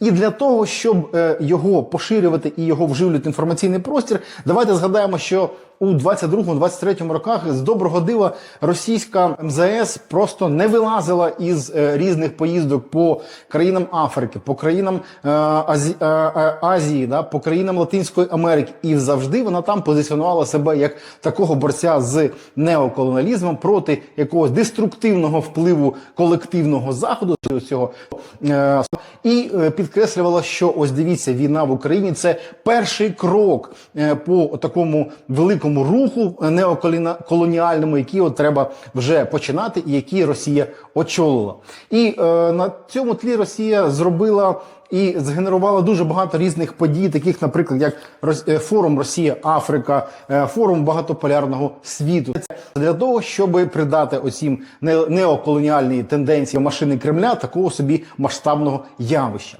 І для того, щоб е, його поширювати і його вживлювати інформаційний простір, давайте згадаємо, що у 22-23 роках з доброго дива російська МЗС просто не вилазила із е, різних поїздок по країнам Африки, по країнам е, Азі, е, Азії, да, по країнам Латинської Америки, і завжди вона там позиціонувала себе як такого борця з неоколоніалізмом проти якогось деструктивного впливу колективного заходу цього і підкреслювала, що ось дивіться, війна в Україні це перший крок по такому великому руху неоколоніальному, який от треба вже починати, і який Росія очолила. І е, на цьому тлі Росія зробила. І згенерувала дуже багато різних подій, таких, наприклад, як е, форум Росія Африка, е, форум багатополярного світу. Це для того, щоб придати оцім не- неоколоніальній тенденції машини Кремля такого собі масштабного явища.